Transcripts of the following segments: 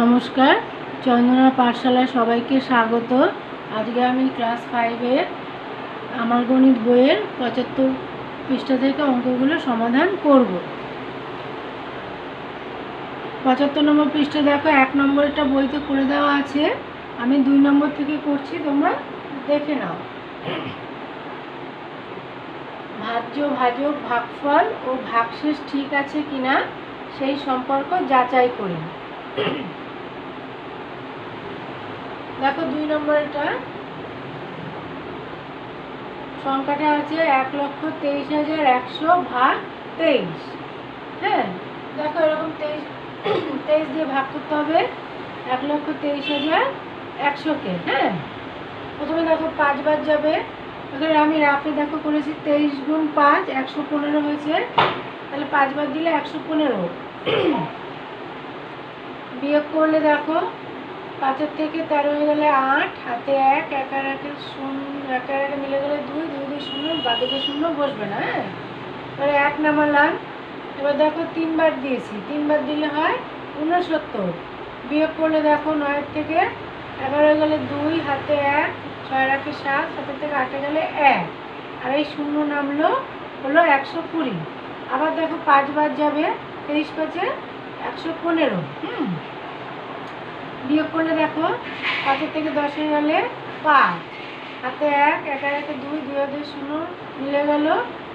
নমস্কার, চন্দনা পাঠশালায় সবাইকে স্বাগত। আজকে আমি ক্লাস ফাইভের আমার গণিত বইয়ের পঁচাত্তর পৃষ্ঠা থেকে অঙ্কগুলো সমাধান করব। পঁচাত্তর নম্বর পৃষ্ঠা দেখো, এক নম্বরটা বইতে করে দেওয়া আছে। আমি দুই নম্বর থেকে করছি, তোমরা দেখে নাও। ভাজ্য, ভাজক, ভাগফল ও ভাগশেষ ঠিক আছে কিনা সেই সম্পর্ক যাচাই করি। দেখো দুই নম্বরটা সংখ্যাটা আছে এক লক্ষ তেইশ হাজার একশো ভাগ তেইশ। হ্যাঁ দেখো এরকম তেইশ তেইশ দিয়ে ভাগ করতে হবে এক লক্ষ তেইশ হাজার একশোকে। হ্যাঁ প্রথমে দেখো পাঁচবার যাবে। এখানে আমি রাফে দেখো করেছি তেইশ গুণ পাঁচ, একশো পনেরো হয়েছে। তাহলে পাঁচবার দিলে একশো পনেরো। বিয়োগ করলে দেখো পাঁচের থেকে তেরো হয়ে গেলে আট, হাতে এক, একার একে শূন্য, একার একে মিলে গেলে দুই দুই দুই শূন্য, বাদিকে শূন্য বসবে না হ্যাঁ? এবারে এক নামালাম এবার দেখো তিনবার দিয়েছি। তিনবার দিলে হয় ঊনসত্তর। বিয়োগ করলে দেখো নয়ের থেকে এগারো হয়ে গেলে দুই, হাতে এক ছয় রাখে সাত, সাতের থেকে আটে গেলে এক। আর এই শূন্য নামলো হলো একশো কুড়ি। আবার দেখো পাঁচবার যাবে তেইশ পাঁচে একশো পনেরো। হুম? বিয়োগ করলে দেখো পাঁচের থেকে দশ গেলে পাঁচ। হাতে এক একের একে দুই দুই দুই শূন্য মিলে গেল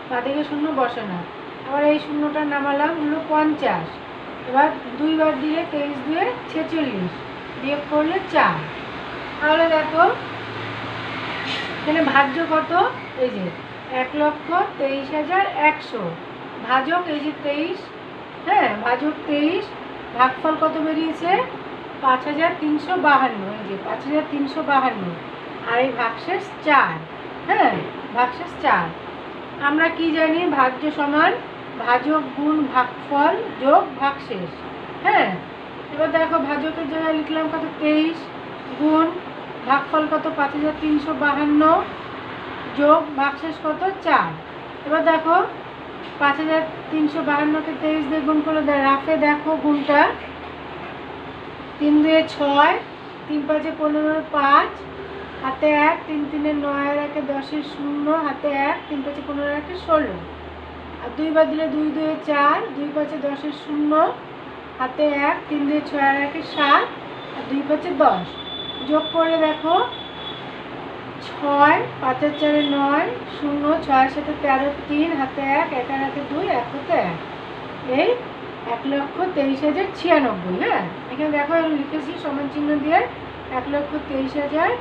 বাদিকে শূন্য বসে না। আবার এই শূন্যটা নামালাম হলো পঞ্চাশ। এবার দুইবার দিলে তেইশ দুয়ে ছেচল্লিশ। বিয়োগ করলে চার। তাহলে দেখো এখানে ভাজ্য কত? এই যে এক লক্ষ তেইশ হাজার একশো। ভাজক এই যে তেইশ হ্যাঁ ভাজক তেইশ, ভাগফল কত বেরিয়েছে? পাঁচ হাজার তিনশো বাহান্ন, এই যে পাঁচ হাজার তিনশো বাহান্ন। আর এই ভাগশেষ চার হ্যাঁ ভাগশেষ চার। আমরা কি জানি? ভাগ্য সমান ভাজক গুণ ভাগফল যোগ ভাগশেষ হ্যাঁ। এবার দেখো ভাজকের জায়গায় লিখলাম কত? তেইশ গুণ ভাগফল কত? পাঁচ হাজার তিনশো বাহান্ন যোগ ভাগশেষ কত? চার। এবার দেখো, পাঁচ হাজার তিনশো বাহান্নকে তেইশ দিয়ে গুণ করলে রাফে দেখো গুণটা। তিন দুয়ে ছয়, তিন পাঁচে পনেরো, পাঁচ, হাতে এক, তিন তিনে নয় আর একে দশের শূন্য, হাতে এক, তিন পাঁচে পনেরো, একে ষোলো। আর দুই দুইবার দিলে দুই দুয়ে চার, দুই পাঁচে দশের শূন্য, হাতে এক, তিন দুয়ে ছয় আর একে সাত, আর দুই পাঁচে দশ। যোগ করলে দেখো, ছয়, পাঁচের চারে নয়, শূন্য, ছয়ের সাথে তেরো, তিন, হাতে এক একের হাতে দুই, এক হাতে এক। এই এক লক্ষ তেইশ হাজার ছিয়ানব্বই হ্যাঁ? এখানে দেখো আমি লিখেছি সমান চিহ্ন দিয়ে এক লক্ষ তেইশ হাজার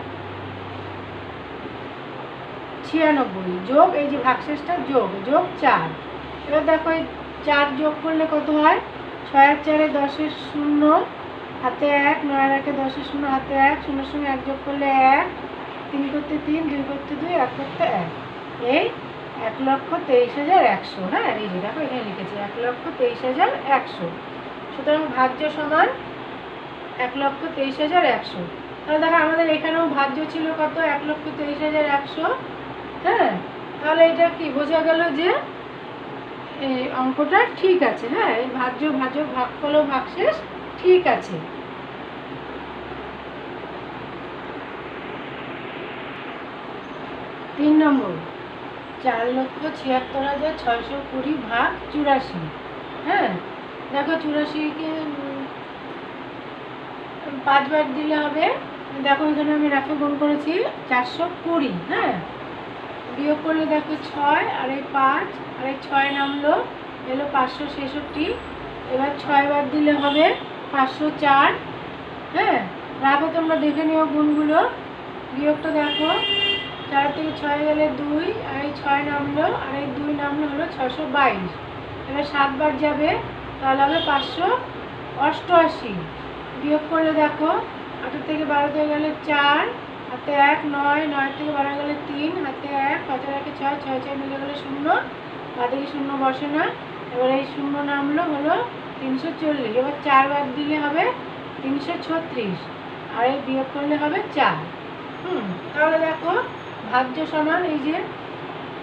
ছিয়ানব্বই। যোগ এই যে ভাগশেষটা, যোগ যোগ চার। এবার দেখো এই চার যোগ করলে কত হয়? ছয়ের চারে দশের শূন্য, হাতে এক নয়ের একে দশের শূন্য, হাতে এক, শূন্যের সঙ্গে এক যোগ করলে এক, তিন করতে তিন, দুই করতে দুই, এক করতে এক। এই এক লক্ষ তেইশ হাজার একশো হ্যাঁ? এই যে দেখো এখানে লিখেছি, এক লক্ষ তেইশ হাজার একশো। সুতরাং ভাজ্য সমান এক লক্ষ তেইশ হাজার একশো। তাহলে দেখো আমাদের এখানেও ভাজ্য ছিল কত? এক লক্ষ তেইশ হাজার একশো। হ্যাঁ? তাহলে এটা কি বোঝা গেল যে এই অঙ্কটা ঠিক আছে হ্যাঁ? এই ভাজ্য ভাজক ভাগফল ভাগশেষ ঠিক আছে। তিন নম্বর, চার লক্ষ ছিয়াত্তর হাজার ছয়শো কুড়ি ভাগ চুরাশি। হ্যাঁ? দেখো চুরাশিকে পাঁচবার দিলে হবে। দেখো, এখানে আমি রাখে, গুণ করেছি চারশো কুড়ি হ্যাঁ? বিয়োগ করলে দেখো ছয়, আর এই পাঁচ, আর এই ছয় নামলো, এলো পাঁচশো ছেষট্টি। এবার ছয় বার দিলে হবে পাঁচশো চার হ্যাঁ? রাখো, তোমরা দেখে নিও গুণগুলো। বিয়োগটা দেখো, চার থেকে ছয় গেলে দুই, আর এই ছয় নামলো, আর এই দুই নামলো হলো ছশো বাইশ। এবার সাতবার যাবে, তাহলে হবে পাঁচশো অষ্টআশি। বিয়োগ করলে দেখো, আটের থেকে বারোতে গেলে চার, হাতে এক, নয় নয় থেকে বারো গেলে তিন, হাতে এক পাঁচের একে ছয় ছয় ছয় মিলে গেলে শূন্য বাদিকে শূন্য বসে না। এবার এই শূন্য নামলো হলো তিনশো চল্লিশ, এবার চারবার দিলে হবে তিনশো ছত্রিশ, আর এই বিয়োগ করলে হবে চার। হুম, তাহলে দেখো, ভাজ্য সমান এই যে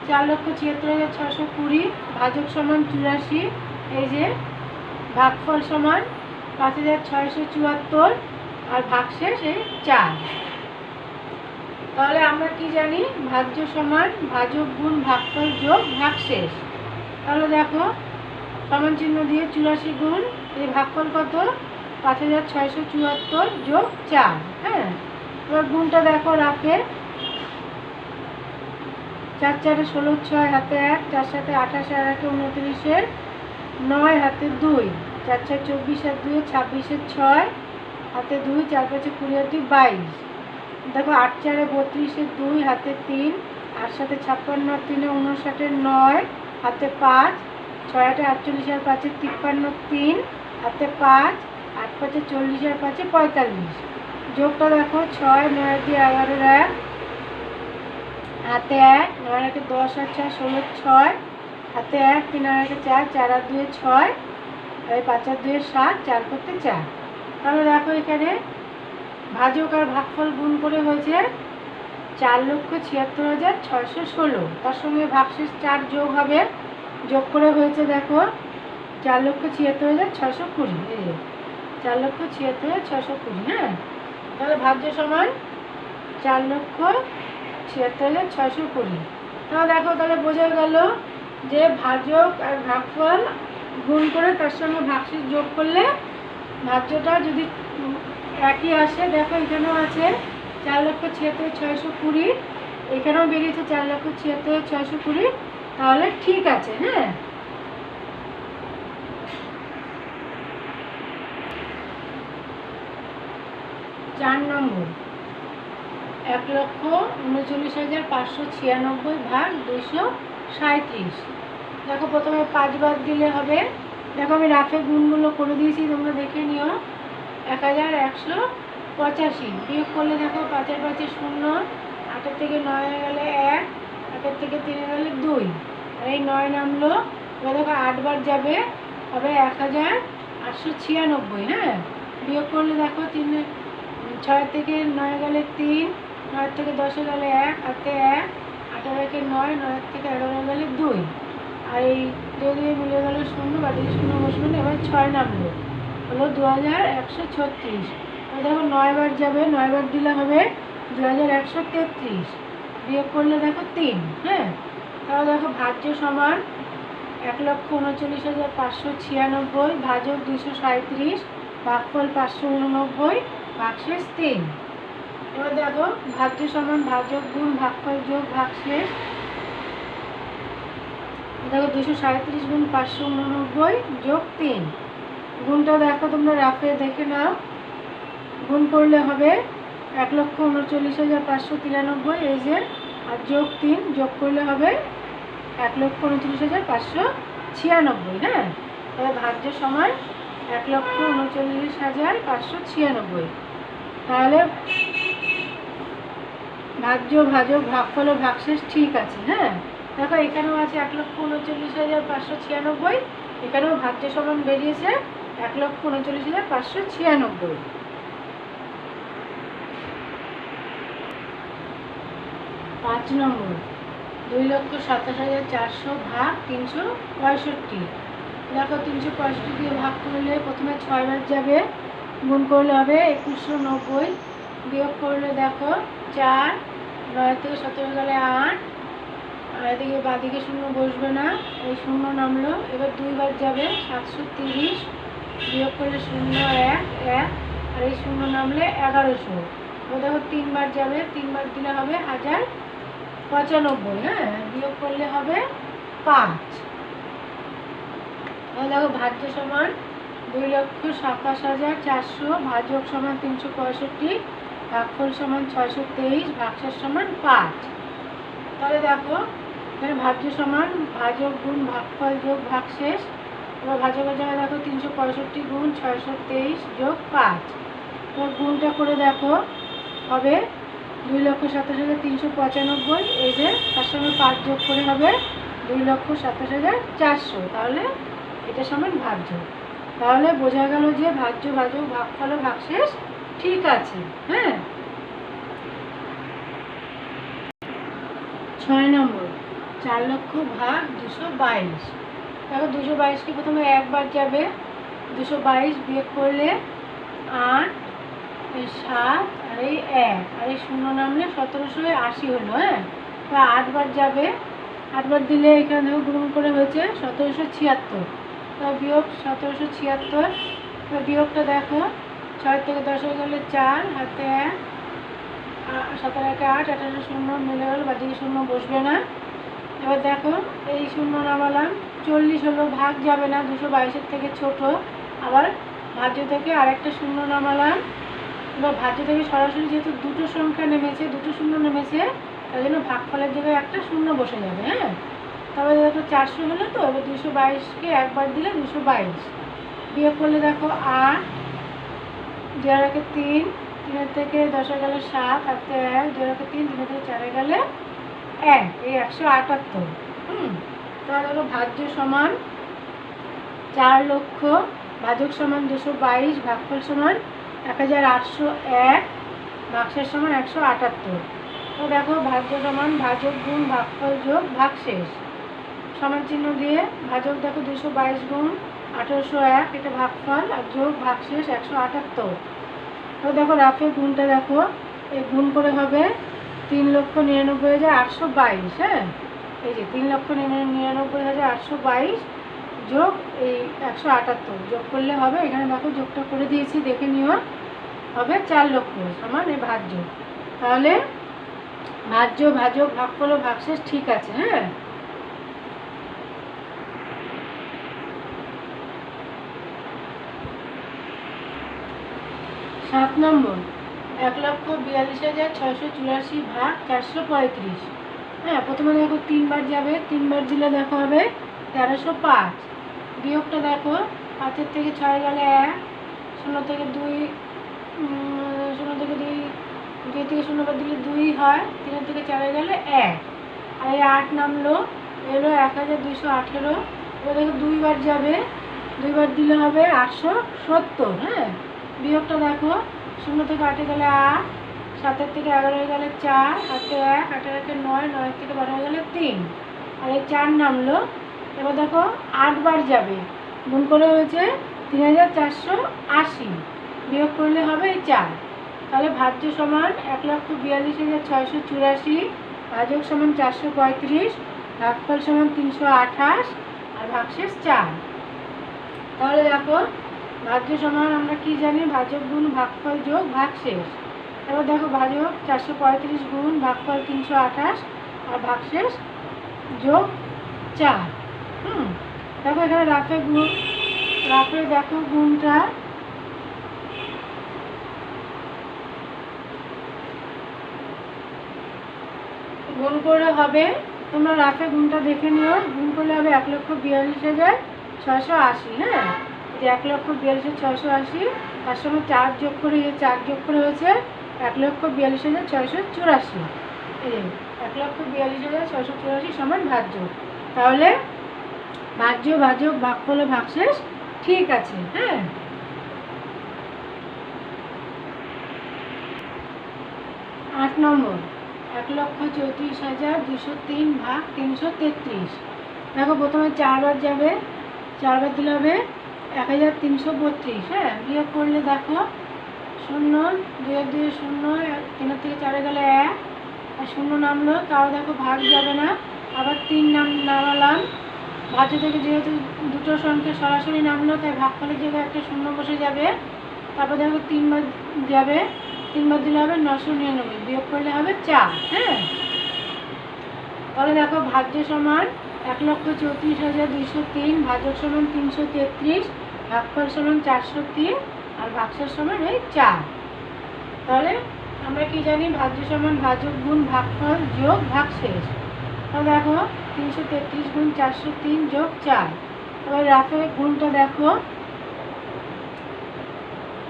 চার লক্ষ ছিয়াত্তর হাজার ছশো কুড়ি, ভাজক সমান চুরাশি, এই যে ভাগফল সমান পাঁচ হাজার ছয়শো চুয়াত্তর আর ভাগশেষ এই চার। তাহলে আমরা কি জানি? ভাজ্য সমান ভাজক গুণ ভাগফল যোগ ভাগশেষ। তাহলে দেখো, সমান চিহ্ন দিয়ে চুরাশি গুণ, এই ভাগফল কত? পাঁচ হাজার ছয়শো চুয়াত্তর যোগ চার হ্যাঁ? এবার গুণটা দেখো রাখে চার চারে ষোলো, ছয় হাতে এক, চার সাথে আঠাশ আর একে উনত্রিশের, নয় হাতে দুই। চার চার চব্বিশ আর দুই ছাব্বিশের ছয়, হাতে দুই, চার পাঁচে কুড়ি আর দুই, বাইশ। দেখো আট চারে বত্রিশের দুই, হাতে তিন, আট সাথে ছাপ্পান্ন আর তিনে উনষাটের নয়, হাতে পাঁচ, ছয় আটে আটচল্লিশ আর পাঁচে তিপ্পান্ন তিন, হাতে পাঁচ, আট পাঁচে চল্লিশ আর পাঁচে পঁয়তাল্লিশ। যোগটা দেখো ছয়, নয় দিয়ে এগারোর এক, হাতে এক, নয় একে দশ আর চার ষোলো ছয়, হাতে এক, তিন আর একে চার চার আর দুয়ে ছয় এই পাঁচ আর দুয়ে সাত চার করতে চার। তাহলে দেখো এখানে ভাজক আর ভাগফল গুণ করে হয়েছে চার লক্ষ ছিয়াত্তর হাজার ছয়শো ষোলো। তার সঙ্গে ভাগশেষ চার যোগ হবে, যোগ করে হয়েছে দেখো চার লক্ষ ছিয়াত্তর হাজার ছয়শো কুড়ি। এই চার লক্ষ ছিয়াত্তর হাজার ছয়শো কুড়ি হ্যাঁ? তাহলে ভাজ্য সমান চার লক্ষ ছিয়াত্তর হাজার ছয়শো কুড়ি। তাহলে দেখো, তাহলে বোঝা গেল যে ভাজক আর ভাগফল গুণ করে তার সঙ্গে ভাগশেষ যোগ করলে? ভাজ্যটা যদি একই আসে, দেখো এখানেও আছে চার লক্ষ ছিয়াত্তর, ছয়শো কুড়ি। এখানেও বেরিয়েছে চার লক্ষ ছিয়াত্তর, ছয়শো কুড়ি। তাহলে ঠিক আছে হ্যাঁ? চার নম্বর। এক লক্ষ উনচল্লিশ হাজার পাঁচশো ছিয়ানব্বই ভাগ দুইশো সাঁত্রিশ দেখো প্রথমে পাঁচ বাদ দিলে হবে। দেখো আমি রাফে গুণগুলো করে দিয়েছি, তোমরা দেখে নিও। এক হাজার একশো পঁচাশি। বিয়োগ করলে দেখো পাঁচের পাঁচে শূন্য, আটের থেকে নয় গেলে এক আটের থেকে তিনে গেলে দুই। আর এই নয় নামলো, এবার দেখো আটবার যাবে, হবে এক হাজার আটশো ছিয়ানব্বই হ্যাঁ? বিয়োগ করলে দেখো তিনে, ছয় থেকে নয় গেলে তিন নয় থেকে দশে গেলে এক হাতে এক, আঠারো থেকে নয় নয় থেকে এগারো গেলে দুই। আর এই দুই দিয়ে মিলে গেলে শূন্য বাদিকে শূন্য বসবে না, এবার ছয় নামলো। হলো দু হাজার একশো ছত্রিশ। দেখো নয়বার যাবে, নয়বার দিলে হবে দু হাজার একশো তেত্রিশ। বিয়োগ করলে দেখো তিন হ্যাঁ? তাহলে দেখো ভাজ্য সমান এক লক্ষ উনচল্লিশ হাজার পাঁচশো ছিয়ানব্বই ভাজক দুশো সাঁত্রিশ ভাগফল পাঁচশো উননব্বই, ভাগশেষ তিন। এবার দেখো ভাজ্য সমান ভাজক গুণ ভাগফল যোগ ভাগশেষ দেখো দুশো সাঁত্রিশ গুণ পাঁচশো উননব্বই যোগ তিন। গুণটা দেখো তোমরা রাফে দেখে নাও। গুণ করলে হবে এক লক্ষ উনচল্লিশ হাজার পাঁচশো তিরানব্বই, এই যে, আর যোগ তিন, যোগ করলে হবে এক লক্ষ উনচল্লিশ হাজার পাঁচশো ছিয়ানব্বই হ্যাঁ? তাহলে ভাজ্য সমান এক লক্ষ উনচল্লিশ হাজার পাঁচশো ছিয়ানব্বই। তাহলে ভাজ্য, ভাজক, ভাগফল ভাগশেষ ঠিক আছে হ্যাঁ? দেখো, এখানেও আছে এক লক্ষ উনচল্লিশ হাজার পাঁচশো ছিয়ানব্বই। এখানেও ভাজ্য সমান বেরিয়েছে এক লক্ষ উনচল্লিশ হাজার পাঁচশো ছিয়ানব্বই। পাঁচ নম্বর, দুই লক্ষ সাতাশ হাজার চারশো ভাগ তিনশো পঁয়ষট্টি। দেখো, তিনশো পঁয়ষট্টি দিয়ে ভাগ করলে প্রথমে ছয় বার যাবে, গুণ করলে হবে একুশশো নব্বই। বিয়োগ করলে দেখো, চার নয় থেকে সতেরো গেলে আট আর এদিকে বাদিকে শূন্য বসবে না, এই শূন্য নামলো। এবার দুইবার যাবে, সাতশো তিরিশ, বিয়োগ করলে শূন্য এক এক, আর এই শূন্য নামলে এগারোশো। ও দেখো তিনবার যাবে, তিনবার দিলে হবে হাজার পঁচানব্বই হ্যাঁ? বিয়োগ করলে হবে পাঁচ। তাহলে দেখো ভাজ্য সমান দুই লক্ষ সাতাশ হাজার চারশো, ভাজক সমান তিনশো পঁয়ষট্টি, ভাগফল সমান ছয়শো তেইশ ভাগশেষ সমান পাঁচ। তাহলে দেখো এখানে ভাজ্য সমান ভাজক গুণ ভাগফল যোগ ভাগশেষ এবার ভাজকের জায়গায় দেখো তিনশো পঁয়ষট্টি গুণ, ছয়শো তেইশ যোগ পাঁচ। এবার গুণটা করে দেখো, হবে দুই লক্ষ সাতাশ হাজার তিনশো পঁচানব্বই। এই যে তার সঙ্গে পাঁচ যোগ করে হবে দুই লক্ষ সাতাশ হাজার চারশো। তাহলে এটা সমান ভাজ্য তাহলে বোঝা গেল যে ভাজ্য ভাজক ভাগফল ভাগশেষ ঠিক আছে হ্যাঁ? ছয় নম্বর। চার লক্ষ ভাগ দুশো বাইশ। দেখো দুশো বাইশকে প্রথমে একবার যাবে, দুশো বাইশ বিয়োগ করলে আট, এই সাত আর এই এক। আর এই শূন্য নামলে সতেরোশো আশি হলো হ্যাঁ? তো আটবার যাবে, আটবার দিলে এখানে গুণ করে হয়েছে সতেরোশো ছিয়াত্তর। তো বিয়োগ সতেরোশো ছিয়াত্তর বিয়োগটা দেখো, ছয় থেকে দশ হয়ে গেলে চার, হাতে এক সাতের একে আট আঠারো শূন্য মিলে গেল বাদিকে শূন্য বসবে না। এবার দেখো, এই শূন্য নামালাম চল্লিশ হলো ভাগ যাবে না, দুশো বাইশের থেকে ছোট। আবার ভাজ্য থেকে আরেকটা শূন্য নামালাম এবার ভাজ্য থেকে সরাসরি যেহেতু দুটো সংখ্যা নেমেছে, দুটো শূন্য নেমেছে তাই জন্য ভাগফলের জায়গায় একটা শূন্য বসে যাবে হ্যাঁ? তবে দেখো চারশো হলো তো, এবার দুশো বাইশকে একবার দিলে দুশো বাইশ। বিয়োগ করলে দেখো আট দেড় তিন, তিনের থেকে দশে গেলে সাত হাতে এক একে তিন, তিনের থেকে চারে গেলে এক, এই একশো আটাত্তর। হুম, তাহলে হলো ভাজ্য সমান চার লক্ষ, ভাজক সমান দুশো বাইশ, ভাগফল সমান এক হাজার আটশো এক ভাগশেষ সমান একশো আটাত্তর। তো দেখো, ভাজ্য সমান ভাজক গুণ ভাগফল যোগ ভাগশেষ। সমান চিহ্ন দিয়ে ভাজক দেখো দুশো বাইশ গুণ আঠেরোশো এক, এটা ভাগফল আর যোগ ভাগশেষ একশো আটাত্তর। তো দেখো রাফের গুণটা দেখো, এই গুণ করে হবে তিন লক্ষ নিরানব্বই হাজার আটশো বাইশ হ্যাঁ? এই যে তিন লক্ষ নিরানব্বই হাজার আটশো বাইশ যোগ এই একশো আটাত্তর। যোগ করলে হবে, এখানে দেখো যোগটা করে দিয়েছি, দেখে নিও। হবে চার লক্ষ সমান এই ভাজ্য। তাহলে ভাজ্য ভাজক ভাগফল ও ভাগশেষ ঠিক আছে হ্যাঁ? সাত নম্বর। এক লক্ষ বিয়াল্লিশ হাজার ছয়শো চুরাশি ভাগ চারশো পঁয়ত্রিশ। হ্যাঁ প্রথমে দেখো তিনবার যাবে, তিনবার দিলে দেখো হবে তেরোশো পাঁচ। বিয়োগটা দেখো, পাঁচের থেকে ছয় গেলে এক, শূন্য থেকে দুই শূন্য থেকে দুই দুই থেকে শূন্য দিলে দুই হয়, তিনের থেকে চারে গেলে এক। আর এই আট নামলো, এলো এক হাজার দুইশো আঠেরো। এবার দেখো দুইবার যাবে, দুইবার দিলে হবে আটশো সত্তর হ্যাঁ। বিয়োগটা দেখো শূন্য থেকে আটে গেলে আট, সাতের থেকে এগারো হয়ে গেলে চার হাতে এক আটের একে নয় নয় থেকে বারো হয়ে গেলে তিন। আর এই চার নামলো, এবার দেখো আটবার যাবে। গুণ করে হয়েছে তিন হাজার চারশো আশি। বিয়োগ করলে হবে এই চার। তাহলে ভাজ্য সমান এক লক্ষ বিয়াল্লিশ হাজার ছয়শো চুরাশি, ভাজক সমান চারশো পঁয়ত্রিশ ভাগফল সমান তিনশো আঠাশ, আর ভাগশেষ চার। তাহলে দেখো ভাজ্য সমান আমরা কি জানি? ভাজক গুণ, ভাগফল যোগ, ভাগশেষ। এবার দেখো ভাজক, চারশো পঁয়ত্রিশ গুণ, ভাগফল তিনশো আঠাশ, আর ভাগশেষ যোগ চার। হুম, দেখো এখানে রাফে গুণ, রাফে দেখো গুণটা। গুণ করে হবে, তোমরা রাফে গুণটা দেখে নিও। গুণ করলে হবে এক লক্ষ বিয়াল্লিশ হাজার ছয়শো আশি হ্যাঁ? এক লক্ষ বিয়াল্লিশ হাজার ছয়শো আশি, তার সঙ্গে চার যোগ করে চার যোগ করে হয়েছে এক লক্ষ বিয়াল্লিশ হাজার ছয়শো চুরাশি। এই এক লক্ষ বিয়াল্লিশ হাজার ছয়শো চুরাশি সমান ভাজ্য তাহলে ভাজ্য ভাজক ভাগফল ও ভাগশেষ ঠিক আছে হ্যাঁ? আট নম্বর, এক লক্ষ চৌত্রিশ হাজার দুশো তিন ভাগ তিনশো তেত্রিশ। দেখো প্রথমে চারবার যাবে, চারবার দিলে হবে এক হাজার তিনশো বত্রিশ হ্যাঁ? বিয়োগ করলে দেখো, শূন্য, দুই এক দুই শূন্য তিনের থেকে চারে গেলে এক, আর শূন্য নামলো, তাও দেখো ভাগ যাবে না। আবার তিন নাম নামালাম। ভাজ্য থেকে যেহেতু দুটো সংখ্যা সরাসরি নামলো, তাই ভাগফলের জায়গায় একটা শূন্য বসে যাবে। তারপর দেখো তিনবার যাবে, তিনবার দিলে হবে নশো নিরানব্বই, বিয়োগ করলে হবে চার হ্যাঁ? তাহলে দেখো ভাজ্য সমান এক লক্ষ চৌত্রিশ হাজার দুইশো তিন, ভাজক সমান তিনশো তেত্রিশ ভাগফল সমান চারশো তিন আর ভাগশেষ সমান এই চার। তাহলে আমরা কি জানি ভাজ্য সমান ভাজক গুণ ভাগফল যোগ ভাগশেষ। তাহলে দেখো তিনশো তেত্রিশ গুণ চারশো তিন যোগ চার। এবার রাফে গুণটা দেখো।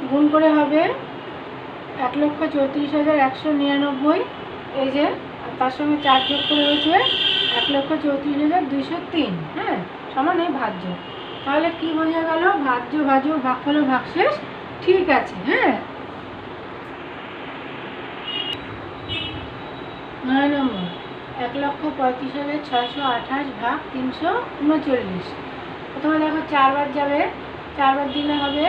গুণ করে হবে এক লক্ষ চৌত্রিশ হাজার একশো নিরানব্বই। এই যে তার সঙ্গে চার যোগ করে হয়েছে এক লক্ষ চৌত্রিশ হাজার দুইশো তিন। হ্যাঁ সমান এই ভাজ্য। তাহলে কি বোঝা গেল? ভাজ্য ভাজ্য ভাগফল ও ভাগশেষ। ঠিক আছে হ্যাঁ? নয় নম্বর। এক লক্ষ পঁয়ত্রিশ হাজার ছয়শো আঠাশ ভাগ তিনশো উনচল্লিশ। প্রথমে দেখো, চারবার যাবে। চারবার দিলে হবে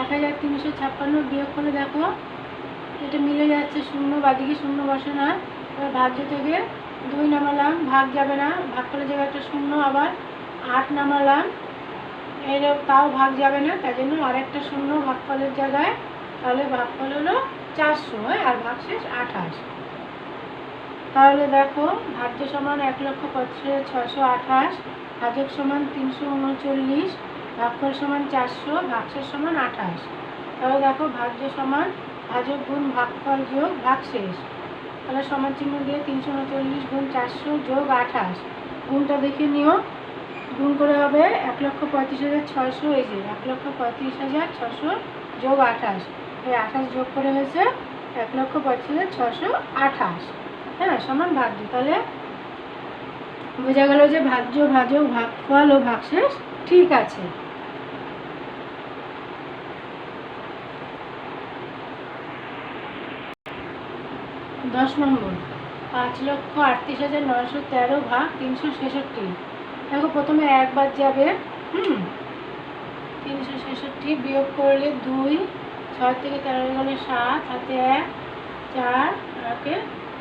এক হাজার তিনশো ছাপ্পান্ন। বিয়োগ করে দেখো, এটা মিলে যাচ্ছে শূন্য, বাদিকে শূন্য বসে না এবার ভাজ্য থেকে দুই নামালাম, ভাগ যাবে না। ভাগ করে জায়গায় একটা শূন্য, আবার আট নামালাম। এর তাও ভাগ যাবে না, তাই জন্য আরেকটা শূন্য ভাগফলের জায়গায়, তাহলে ভাগফল হলো চারশো হ্যাঁ? আর ভাগশেষ আঠাশ। তাহলে দেখো, ভাজ্য সমান এক লক্ষ পঁচিশ ছশো আঠাশ, ভাজক সমান তিনশো উনচল্লিশ, ভাগফল সমান চারশো, ভাগশেষ সমান আঠাশ। তাহলে দেখো, ভাজ্য সমান ভাজক গুণ ভাগফল যোগ ভাগশেষ। তাহলে সমান চিহ্ন দিয়ে তিনশো উনচল্লিশ গুণ চারশো যোগ আঠাশ। গুণটা দেখে নিও। গুণ করে হবে এক লক্ষ পঁয়ত্রিশ হাজার ছশো এই যে এক লক্ষ পঁয়ত্রিশ হাজার ছশো যোগ আঠাশ। এই আঠাশ যোগ করে হয়েছে এক লক্ষ পঁয়ত্রিশ হাজার ছশো আঠাশ। হ্যাঁ সমান ভাজ্য তাহলে বোঝা গেল যে ভাজ্য, ভাজক ভাগফল ও ভাগশেষ ঠিক আছে। দশ নম্বর। পাঁচ লক্ষ আটত্রিশ হাজার নয়শো তেরো ভাগ তিনশো ছেষট্টি। দেখো, প্রথমে একবার যাবে। হুম। তিনশো ছেষট্টি বিয়োগ করলে দুই, ছয় থেকে তেরো গেলে সাত, হাতে এক, চার একে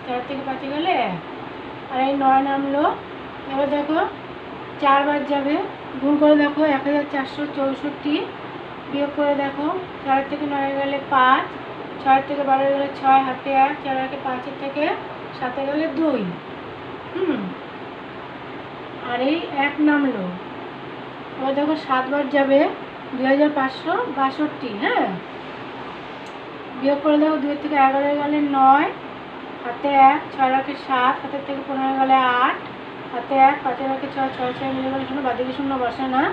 চার থেকে পাঁচে গেলে এক। আর এই নয় নামলো। এবার দেখো, চারবার যাবে। গুণ করে দেখো, এক হাজার চারশো চৌষট্টি বিয়োগ করে দেখো, চার থেকে নয় গেলে পাঁচ, ছয় থেকে বারো গেলে ছয়, হাতে এক, চার একে পাঁচের থেকে সাতে গেলে দুই। আর এই এক নামলো। এবার দেখো সাতবার যাবে, দুই হাজার পাঁচশো বাষট্টি হ্যাঁ? বিয়োগ করে দেখো দুই থেকে এগারো গেলে নয়, হাতে এক, ছয় রাখে সাত হাতের থেকে পনেরো গেলে আট, হাতে এক পাঁচের রাখে ছয় ছয় ছয় মিলে গেলে শূন্য বাদিকে শূন্য বসে না।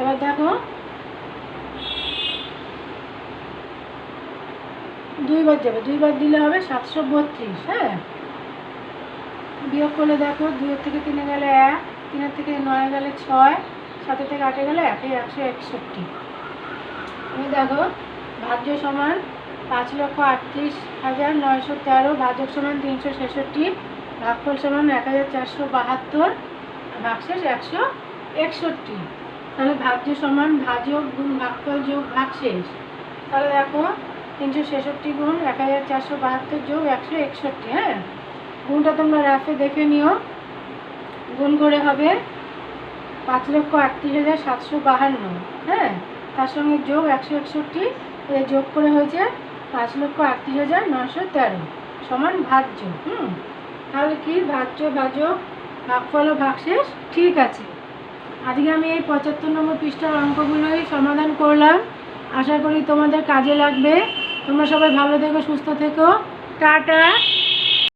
এবার দেখো, দুইবার যাবে, দুইবার দিলে হবে সাতশো বত্রিশ হ্যাঁ? বিয়োগ করলে দেখো দুইয়ের থেকে তিনে গেলে এক তিনের থেকে নয় গেলে ছয়, সাতের থেকে আটে গেলে একে একশো একষট্টি। তুমি দেখো, ভাজ্য সমান পাঁচ লক্ষ আটত্রিশ হাজার নয়শো তেরো, ভাজক সমান তিনশো ছেষট্টি, ভাগফল সমান এক হাজার চারশো বাহাত্তর ভাগশেষ একশো একষট্টি। তাহলে ভাজ্য সমান ভাজক গুণ ভাগফল যোগ ভাগশেষ। তাহলে দেখো, তিনশো ছেষট্টি গুণ এক হাজার চারশো বাহাত্তর যোগ একশো একষট্টি হ্যাঁ? গুণটা তোমরা রাফে দেখে নিও। গুণ করে হবে পাঁচ লক্ষ আটত্রিশ হাজার সাতশো বাহান্ন। হ্যাঁ? তার সঙ্গে যোগ একশো একষট্টি, এ যোগ করে হয়েছে পাঁচ লক্ষ আটত্রিশ হাজার নশো তেরো। সমান ভাজ্য, হুম? তাহলে কি? ভাজ্য, ভাজক, ভাগফল ও ভাগশেষ ঠিক আছে। আজকে আমি এই পঁচাত্তর নম্বর পৃষ্ঠার অঙ্কগুলোই সমাধান করলাম। আশা করি তোমাদের কাজে লাগবে। তোমরা সবাই ভালো থেকো, সুস্থ থেকো। টাটা!